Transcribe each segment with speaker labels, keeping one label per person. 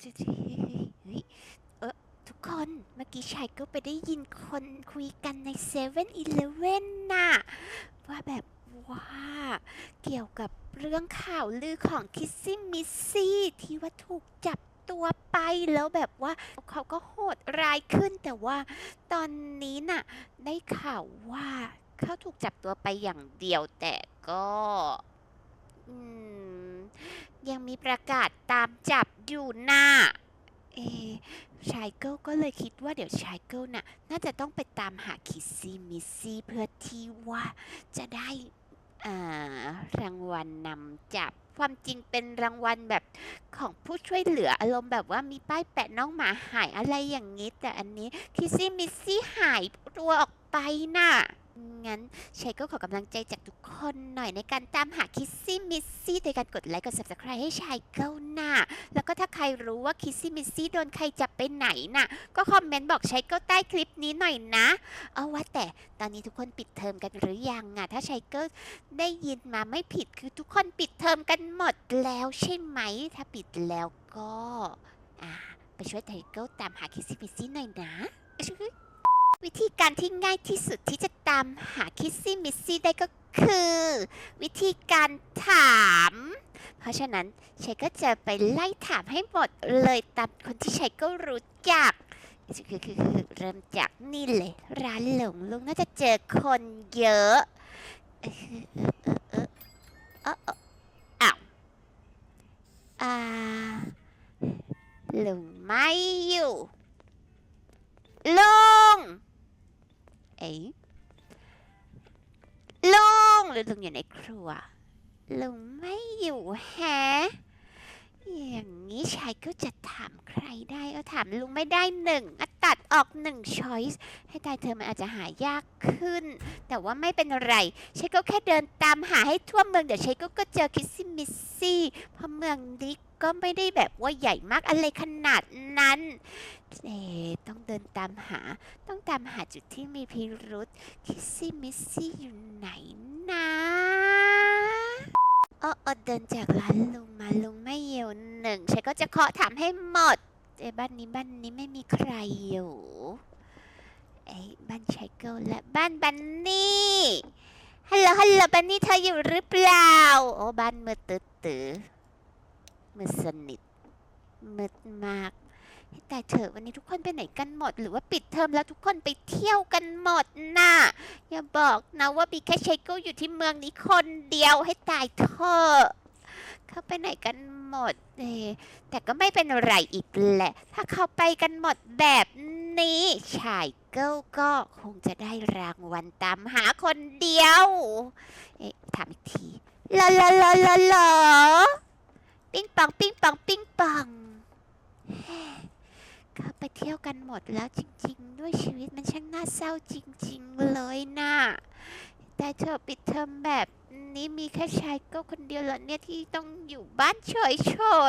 Speaker 1: เฮ้ยเออทุกคนเมื่อกี้ชายก็ไปได้ยินคนคุยกันในเซเว่นอีเลเว่นน่ะ ว่าแบบว่าเกี่ยวกับเรื่องข่าวลือของคิสซี่มิสซี่ที่ว่าถูกจับตัวไปแล้วแบบว่าเขาก็โหดร้ายขึ้น แต่ว่าตอนนี้น่ะได้ข่าวว่าเขาถูกจับตัวไปอย่างเดียวแต่ก็ อืม ยังมีประกาศตามจับอยู่น่ะเอชายเกิลก็เลยคิดว่าเดี๋ยวชายเกิลน่ะ น่าจะต้องไปตามหาคิสซี่มิสซี่เพื่อที่ว่าจะได้อ่ารางวัลนำจับความจริงเป็นรางวัลแบบของผู้ช่วยเหลืออารมณ์แบบว่ามีป้ายแปะน้องหมาหายอะไรอย่างนี้ แต่อันนี้คิซี่มิซี่หายตัวออกไปน่ะ งั้นชัยก็ขอกำลังใจจากทุกคนหน่อยในการตามหาคิสซี่มิสซี่โดยการกดไลค์กด subscribe ให้ชายเก้าหน้า แล้วก็ถ้าใครรู้ว่าคิสซี่มิสซี่โดนใครจับไปไหนน่ะ ก็คอมเมนต์บอกชัยเก้าใต้คลิปนี้หน่อยนะ เอาว่าแต่ตอนนี้ทุกคนปิดเทอมกันหรือยังอะถ้าชัยเก้าได้ยินมาไม่ผิดคือทุกคนปิดเทอมกันหมดแล้วใช่ไหม ถ้าปิดแล้วก็อ่าไปช่วยชัยเก้าตามหาคิสซี่มิสซี่หน่อยนะ วิธีการที่ง่ายที่สุดที่จะตามหาคิสซี่มิสซี่ได้ก็คือ วิธีการถาม เพราะฉะนั้นชัยก็จะไปไล่ถามให้หมดเลยตามคนที่ชัยก็รู้จักคือคือคือเริ่มจากนี่เลย ร้านหลงลุงน่าจะเจอคนเยอะเออเออเออเออเอออ้าวอ่าลุงไม่อยู่ลุง เองลุงหรือลุงอยู่ในครัว ลุงไม่อยู่แฮะ อย่างนี้ชายก็จะถามใครได้เอาถามลุงไม่ได้หนึ่งอะตัดออกหนึ่งช้อยส์ให้ตายเธอมันอาจจะหายากขึ้น แต่ว่าไม่เป็นไรชายก็แค่เดินตามหาให้ทั่วเมืองเดี๋ยวชายก็ก็เจอคิสซี่มิสซี่เพราะเมืองนี้ก็ไม่ได้แบบว่าใหญ่มากอะไรขนาดนั้นเอต้องเดินตามหา ต้องตามหาจุดที่มีพิรุษคิสซี่มิสซี่อยู่ไหนนะออเอเดินจากร้านลุง ลุงไม่อยู่หนึ่งฉันก็จะเคาะถามให้หมดเอ้บ้านนี้บ้านนี้ไม่มีใครอยู่เอ้บ้านชายเกิลและบ้านบันนี่ฮัลโหลฮัลโหลบันนี่เธออยู่หรือเปล่า โอ้บ้านมืดตื้อตื้อมืดสนิทมืดมากแต่เถอะวันนี้ทุกคนไปไหนกันหมด หรือว่าปิดเทอมแล้วทุกคนไปเที่ยวกันหมดน่ะอย่าบอกนะว่ามีแค่เชโก้อยู่ที่เมืองนี้คนเดียวให้ตายเถอะ เขาไปไหนกันหมดเอแต่ก็ไม่เป็นไรอีกแหละ ถ้าเขาไปกันหมดแบบนี้ชายเกิลก็คงจะได้รางวัลตามหาคนเดียว เอ๊ะถามอีกทีลาลาลาลาลาปิ้งปองปิ้งปองปิ้งปองเขาไปเที่ยวกันหมดแล้วจริง ๆ ด้วยชีวิตมันช่างน่าเศร้าจริง ๆ เลยนะ แต่เธอปิดเทอมแบบนี้มีแค่ชายก็คนเดียวเหรอเนี่ยที่ต้องอยู่บ้านเฉ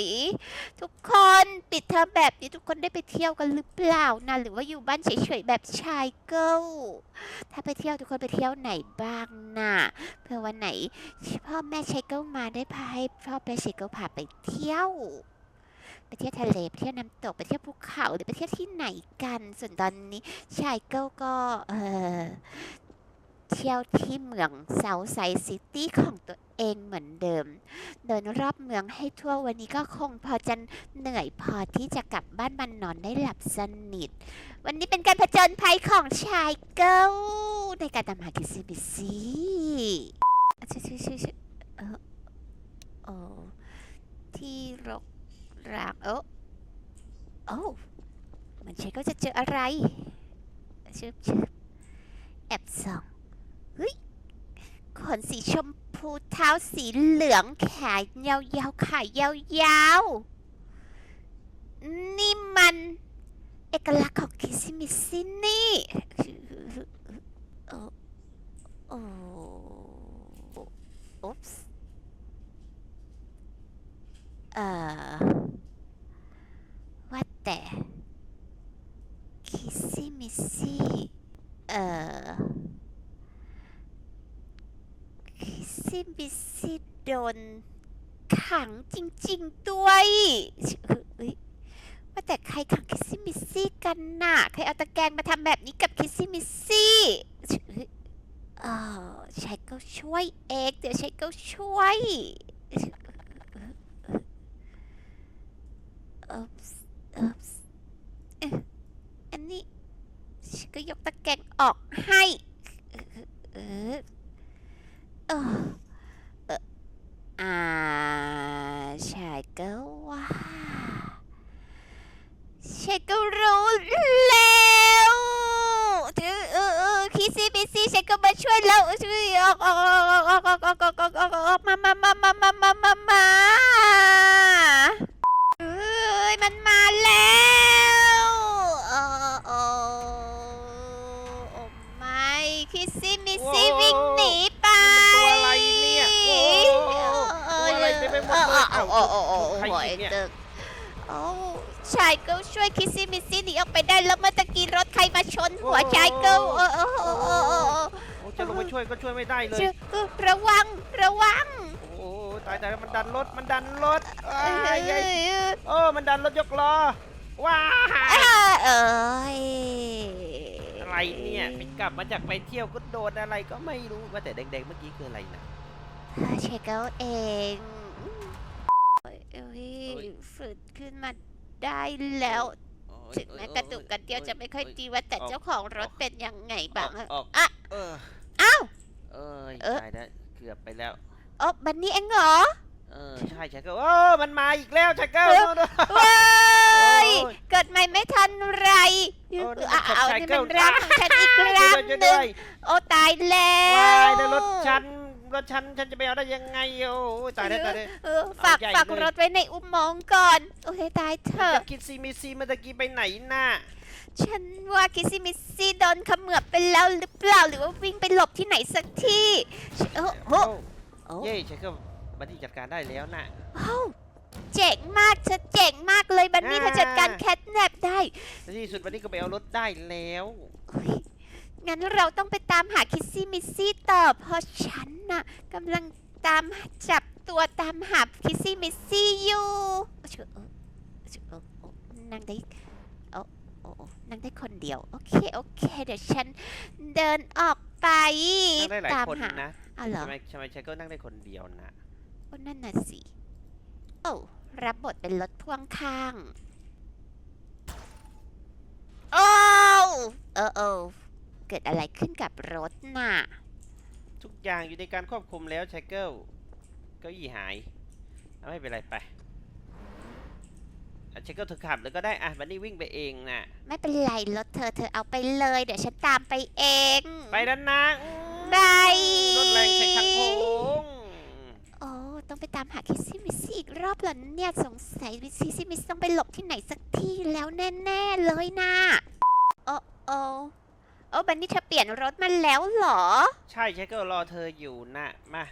Speaker 1: ยๆทุกคนปิดเทอมแบบนี้ทุกคนได้ไปเที่ยวกันหรือเปล่านะหรือว่าอยู่บ้านเฉยๆแบบชายเกิลถ้าไปเที่ยวทุกคนไปเที่ยวไหนบ้างนะเพื่อวันไหนพ่อแม่ชายเกิลมาได้พาให้พ่อแม่ชายเกิลพาไปเที่ยวไปเที่ยวทะเลไปเที่ยวน้ำตกไปเที่ยวภูเขาหรือไปเที่ยวที่ไหนกัน ส่วนตอนนี้ชายเก้าก็เออ เที่ยวที่เมืองเซาไซซิตี้ของตัวเองเหมือนเดิม เดินรอบเมืองให้ทั่ววันนี้ก็คงพอจะเหนื่อยพอที่จะกลับบ้านมันนอนได้หลับสนิท วันนี้เป็นการผจญภัยของชายเก้าในการตามหาคิซิบิซี่ชื่อชื่อชื่อชื่อเออโอ้ที่รกรางโอ้โอ้มันใช่ก็จะเจออะไรชึบชึบแอบส่องเฮ้ยข นสีชมพูเท้าสีเหลืองแขนยาวๆขายาวๆ นี่มัน เอกลักษณ์ของคิซิมิซินี่โอ้โอ้อุ๊ปส์เอ่อ ว่าแต่คิซี่มิซี่เอ่อคิส ซี่มิซี่โดนขังจริง ๆ ด้วยเอ้ยแต่ใครขังคิสซี่มิสซี่กันน่ะ ใครเอาตะแกรงมาทำแบบนี้กับคิสซี่มิสซี่เออชายก็ช่วยเองเดี๋ยวชายก็ช่วยเออเออเอ๊ะอันนี้ฉันก็ยกตะแกรงออกให้ เออเออ อ่าชายก็ว่าชายก็รู้แล้วเออเออคิซี่บิซี่ฉันก็มาช่วยเราช่วยออกออกออกออกออกออกออกออกออกออกออกมามามามามามามามาเอ้ยมันมาแล้วเออเออโอ้ไม่คิซี่มิซี่วิ่งหนีไป
Speaker 2: ตัวอะไรเนี่ยโอ้ตัวอะไรเต็มไปหมดเลย
Speaker 1: โอ้โอ้โอ้โอ้
Speaker 2: ใคร
Speaker 1: โอ้
Speaker 2: ผิดเนี่ย
Speaker 1: ตึกโอ้ชายเกิลช่วยคิสซี่มิสซี่หนีออกไปได้แล้วเมื่อตะกี้รถใครมาชนหัวชายเกิลเออเออเออเออเออ
Speaker 2: โอ้จะลงไปช่วยก็ช่วยไม่ได้เลย
Speaker 1: เชื่อเออระวังระวัง
Speaker 2: โอ้ตายตายมันดันรถมันดันรถ
Speaker 1: เอ
Speaker 2: อ้ายยาย
Speaker 1: อ
Speaker 2: โอ้มันดันรถยกล้อว้า
Speaker 1: เออเอ้ย
Speaker 2: อะไรเนี่ยไปกลับมาจากไปเที่ยวก็โดนอะไรก็ไม่รู้ว่าแต่แดงๆเมื่อกี้คืออะไรนะ
Speaker 1: ชายเกิลเองเอ้ยเอ้ยฝืน ขึ้นมาได้แล้ว ถึงแม้กระตุกกระเดียวจะไม่ค่อยดีว่าแต่เจ้าของรถเป็นยังไงบ้างอะ
Speaker 2: ออก
Speaker 1: อะ
Speaker 2: เออ
Speaker 1: อ้าว
Speaker 2: เอ้ย
Speaker 1: เออ
Speaker 2: ตายแล้วเกือบไปแล้ว
Speaker 1: โอ้บันนี่เองเหรอ
Speaker 2: เออใช่ใช่ก็โอ้มันมาอีกแล้วใช่ก็
Speaker 1: เออว้าย
Speaker 2: โอ้ย
Speaker 1: เกิดใหม่ไม่ทันไร
Speaker 2: โอ้นี่มัน
Speaker 1: อะ
Speaker 2: ของ
Speaker 1: เอา
Speaker 2: ชาย
Speaker 1: นี่
Speaker 2: เกิ
Speaker 1: มัน
Speaker 2: ล
Speaker 1: ร่างของฉันอีก
Speaker 2: ช่วย
Speaker 1: ร่าง
Speaker 2: ด้วยช่วย
Speaker 1: หนึ่
Speaker 2: ด้
Speaker 1: ง
Speaker 2: วย
Speaker 1: โอ้ตายแล้ว
Speaker 2: วายแล้วรถฉัน รถฉัน ฉันจะไปเอาได้ยังไงโอ้ยตายแล้วตายแล้ว
Speaker 1: เออฝาก
Speaker 2: เอาใหญ่
Speaker 1: ฝาก
Speaker 2: เลย
Speaker 1: รถไว้ในอุโมงค์ก่อน โอ้ยตายเถอะ
Speaker 2: จะคิดซีมีซีเมื่อตะกี้ไปไหนน่ะ
Speaker 1: ฉันว่าคิสซี่มิสซี่โดนเขมือบไปแล้วหรือเปล่าหรือว่าวิ่งไปหลบที่ไหนสักที่โอ้โหโอ้
Speaker 2: เย้ฉันก็บันที่จัดการได้แล้วน่ะ
Speaker 1: โอ้เจ๋งมากเธอเจ๋งมากเลยบันนี่เธอจัดการแคทแนปได้
Speaker 2: ในที่สุดวันนี้ก็ไปเอารถได้แล้ว
Speaker 1: เฮ้ย งั้นเราต้องไปตามหาคิสซี่มิสซี่ต่อเพราะฉันน่ะกำลังตามจับตัวตามหาคิสซี่มิสซี่อยู่เชื่อเออเชื่อเออโอ้นั่งได้โอ้โอ้โอ้นั่งได้คนเดียว โอเค โอเค เดี๋ยวฉันเดินออกไป
Speaker 2: นั่งได้หลาย
Speaker 1: ตาม
Speaker 2: คน
Speaker 1: หา
Speaker 2: นะ
Speaker 1: อ้าวเหรอ
Speaker 2: ทำไมทำไมฉันก็นั่งได้คนเดียวนะ
Speaker 1: โอ้นั่นน่ะสิโอ้รับบทเป็นรถพ่วงข้าง โอ้วเออเออ เกิดอะไรขึ้นกับรถน่ะ
Speaker 2: ทุกอย่างอยู่ในการควบคุมแล้วชายเกิลเก้าอี้หายเอาไม่เป็นไรไปอะชายเกิลเธอขับเลยก็ได้อะวันนี้วิ่งไปเองน่ะ
Speaker 1: ไม่เป็นไรรถเธอเธอเอาไปเลย เดี๋ยวฉันตามไปเอง
Speaker 2: ไปแล้วนะ
Speaker 1: บาย
Speaker 2: รถแรงใส่ทางโค้ง
Speaker 1: โอ้ต้องไปตามหาคิสซี่มิสซี่อีกรอบเหรอเนี่ยสงสัยคิสซี่มิสต้องไปหลบที่ไหนสักที่แล้วแน่ ๆ เลยนะโอ้โอ้ โอ้บันนี่เธอเปลี่ยนรถมาแล้วเหรอ
Speaker 2: ใช่ชายเกิลรอเธออยู่น่ะมา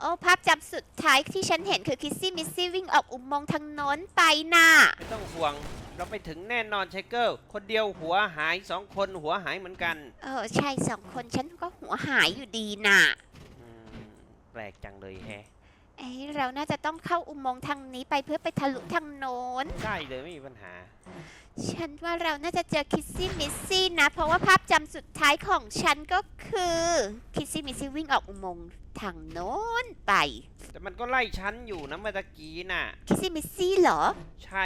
Speaker 1: โอ้ภาพจำสุดท้ายที่ฉันเห็นคือคิสซี่มิสซี่วิ่งออกอุโมงค์ทางโน้นไปน่ะ
Speaker 2: ไม่ต้องห่วง เราไปถึงแน่นอนชายเกิลคนเดียวหัวหายสองคนหัวหายเหมือนกัน
Speaker 1: เออใช่สองคนฉันก็หัวหายอยู่ดีน่ะ
Speaker 2: อืมแปลกจังเลยแฮะ
Speaker 1: เอ้ยเราน่าจะต้องเข้าอุโมงค์ทางนี้ไปเพื่อไปทะลุทางโน้น
Speaker 2: ได้เลยไม่มีปัญหา
Speaker 1: ฉันว่าเราน่าจะเจอคิสซี่มิสซี่นะ เพราะว่าภาพจำสุดท้ายของฉันก็คือคิสซี่มิสซี่วิ่งออกอุโมงค์ทางโน้นไป
Speaker 2: แต่มันก็ไล่ฉันอยู่นะเมื่อตะกี้น่ะ
Speaker 1: คิสซี่มิสซี่เหรอ
Speaker 2: ใช่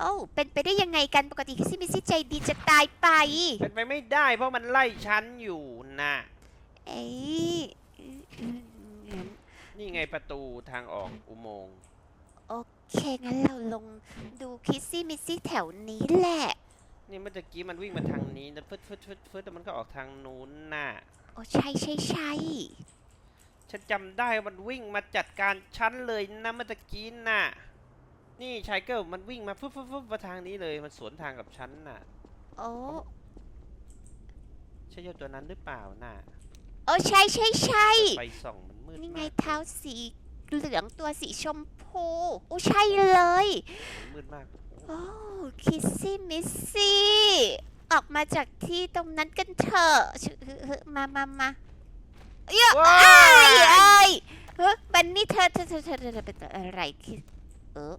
Speaker 1: โอ้าเป็นไปได้ยังไงกันปกติคิสซี่มิสซี่ใจดีจะตายไป
Speaker 2: เป็นไปไม่ได้เพราะมันไล่ฉันอยู่น่ะ
Speaker 1: เอ้ยงั้น
Speaker 2: นี่ไงประตูทางออกอุโมงค์
Speaker 1: โอเคงั้นเราลงดูคิสซี่มิสซี่แถวนี้แหละ
Speaker 2: นี่เมื่อตะกี้มันวิ่งมาทางนี้นะฟึดฟึดฟึดฟึดแล้วมันก็ออกทางนู้นน่ะ
Speaker 1: โอ้ใช่ใช่ใช่
Speaker 2: ฉันจำได้ว่ามันวิ่งมาจัดการฉันเลยนะเมื่อตะกี้น่ะ นี่ชายเกิลมันวิ่งมาฟึบฟึบฟึบมาทางนี้เลย มันสวนทางกับฉันน่ะ
Speaker 1: โอ้
Speaker 2: ใช่เจ้าตัวนั้นหรือเปล่าน่ะ
Speaker 1: โอ้ใช่ใช่ใช่
Speaker 2: ไฟส่องมั นมืด
Speaker 1: นี่ไง
Speaker 2: มาก
Speaker 1: เท้าสีเหลืองตัวสีชมพูโอ้ใช่เลย
Speaker 2: มันมืดมาก
Speaker 1: โอ้คิสซี่มิสซี่ออกมาจากที่ตรงนั้นกันเถอะชื่อมามามาเยอะ
Speaker 2: ว้า
Speaker 1: ไอ้
Speaker 2: ย
Speaker 1: ไอ้เฮ้ยบันนี่เธอเธอเธอเธอเธอเป็นอะไรคิดเออ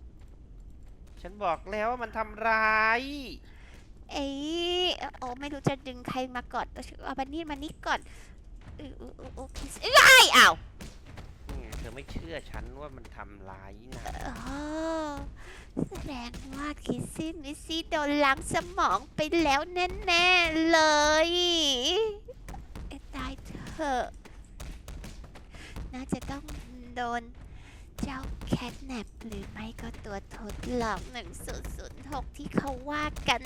Speaker 2: ฉันบอกแล้วว่ามันทำร้าย
Speaker 1: เอ้ยโอ้ไม่รู้จะดึงใครมาก่อนเอาบันนี่มานี่ก่อน ออเออเออโอเคเอ้อ้าว
Speaker 2: เธอไม่เชื่อฉันว่ามันทำร้ายนะ
Speaker 1: อ๋อแสดงว่าคิสซี่มิสซี่โดนล้างสมองไปแล้วแน่ๆเลยตายเถอะ น่าจะต้องโดน จ้าแคทแนปหรือไม่ก็ตัวทดลอง1006ที่เขาว่ากัน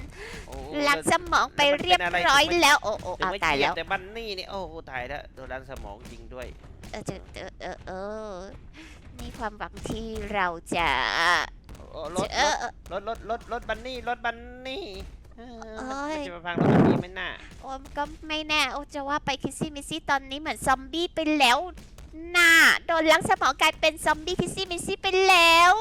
Speaker 2: โอ้
Speaker 1: ล้างสมองไปเรียบร้อยแล้วโอ้โอ้
Speaker 2: ถึง
Speaker 1: เอา
Speaker 2: ไม่
Speaker 1: ตาย
Speaker 2: เฉีย
Speaker 1: แล้
Speaker 2: บ
Speaker 1: ว
Speaker 2: แต่บันนี่นี่โอ้โหตายแล้วโดนล้างสมองจริงด้วย
Speaker 1: เออเออเออเออเออนี่ความหวังที่เราจะ
Speaker 2: โอ้รถ
Speaker 1: เออเออ
Speaker 2: รถรถรถรถบันนี่รถบันนี่เออ
Speaker 1: โอ้ย
Speaker 2: มันจะมาพังรถบันนี่ไหมน่ะ
Speaker 1: โอ้ก็ไม่แน่โอ้จะว่าไปคิสซี่มิสซี่ตอนนี้เหมือนซอมบี้ไปแล้ว น่าโดนล้างสมองกลายเป็นซอมบี้พิซซี่มิซซี่ไปแล้ว